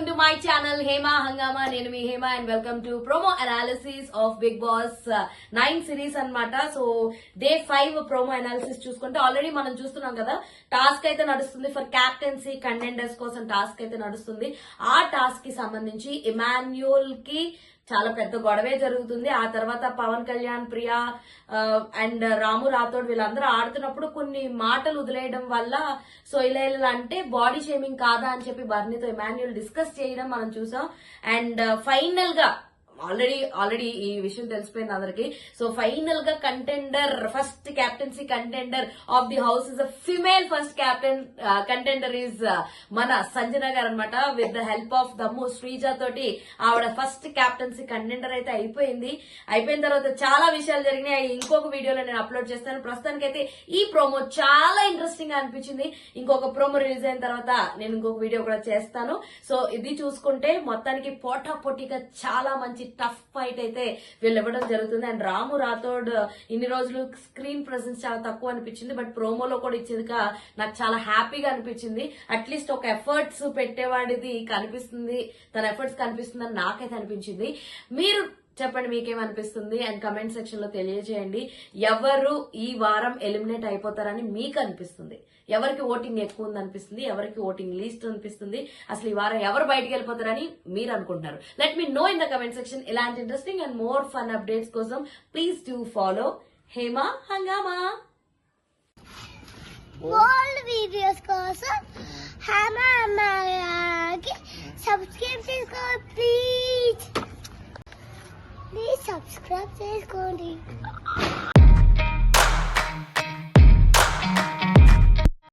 Welcome to my channel Hema Hungama నేను మీ Hema and welcome to promo analysis of Bigg Boss nine series అన్నమాట. So day five promo analysis చూసుకుంటే already మనం చూస్తున్నాం కదా task అయితే నడుస్తుంది ఫర్ క్యాప్టెన్సీ కంటెండర్స్ కోసం టాస్క్ అయితే నడుస్తుంది. ఆ టాస్క్కి సంబంధించి ఇమాన్యుల్కి చాలా పెద్ద గొడవే జరుగుతుంది. ఆ తర్వాత పవన్ కళ్యాణ్ ప్రియా అండ్ రాము రాథోడ్ వీళ్ళందరూ ఆడుతున్నప్పుడు కొన్ని మాటలు వదిలేయడం వల్ల సో ఇలా ఇలా అంటే బాడీ షేమింగ్ కాదా అని చెప్పి బర్నీతో ఇమాన్యుల్ డిస్కస్ చేయడం మనం చూసాం. అండ్ ఫైనల్గా ఆల్రెడీ ఆల్రెడీ ఈ విషయం తెలిసిపోయింది అందరికి. సో ఫైనల్గా contender first captaincy contender of the house is a female first captain contender is మన సంజన గారు అనమాట విత్ ద హెల్ప్ ఆఫ్ దమ్ము శ్రీజ తోటి ఆవిడ ఫస్ట్ క్యాప్టెన్సీ కంటెండర్ అయితే అయిపోయింది. అయిపోయిన తర్వాత చాలా విషయాలు జరిగినాయి. ఇంకొక వీడియోలో నేను అప్లోడ్ చేస్తాను. ప్రస్తుతానికి అయితే ఈ ప్రోమో చాలా ఇంట్రెస్టింగ్గా అనిపించింది. ఇంకొక ప్రోమో రిలీజ్ అయిన తర్వాత నేను ఇంకొక వీడియో కూడా చేస్తాను. సో ఇది చూసుకుంటే మొత్తానికి పోటా పోటీగా చాలా మంచి టఫ్ ఫైట్ అయితే వీళ్ళు ఇవ్వడం జరుగుతుంది. అండ్ రాము రాథోడ్ ఇన్ని రోజులు స్క్రీన్ ప్రెసెన్స్ చాలా తక్కువ అనిపించింది. బట్ ప్రోమోలో కూడా ఇచ్చేదిగా నాకు చాలా హ్యాపీగా అనిపించింది. అట్లీస్ట్ ఒక ఎఫర్ట్స్ పెట్టేవాడిది కనిపిస్తుంది. తన ఎఫర్ట్స్ కనిపిస్తుందని నాకైతే అనిపించింది. మీరు చెప్పండి మీకేమనిపిస్తుంది? అండ్ కమెంట్ సెక్షన్లో తెలియజేయండి. ఎవరు ఈ వారం ఎలిమినేట్ అయిపోతారని మీకు అనిపిస్తుంది ఎవరికి ఓటింగ్ ఎక్కువ ఉంది అనిపిస్తుంది ఎవరికి ఓటింగ్ లీస్ట్ అనిపిస్తుంది అసలు ఈ వారం ఎవరు బయటికి వెళ్ళిపోతారని మీరు అనుకుంటున్నారు let me know in the comment section ఇలాంటి interesting and more fun updates కోసం please do follow Hema Hungama? Old videos కోసం హేమా ప్లీజ్ ప్లీజ్ సబ్స్క్రైబ్ చేసుకోండి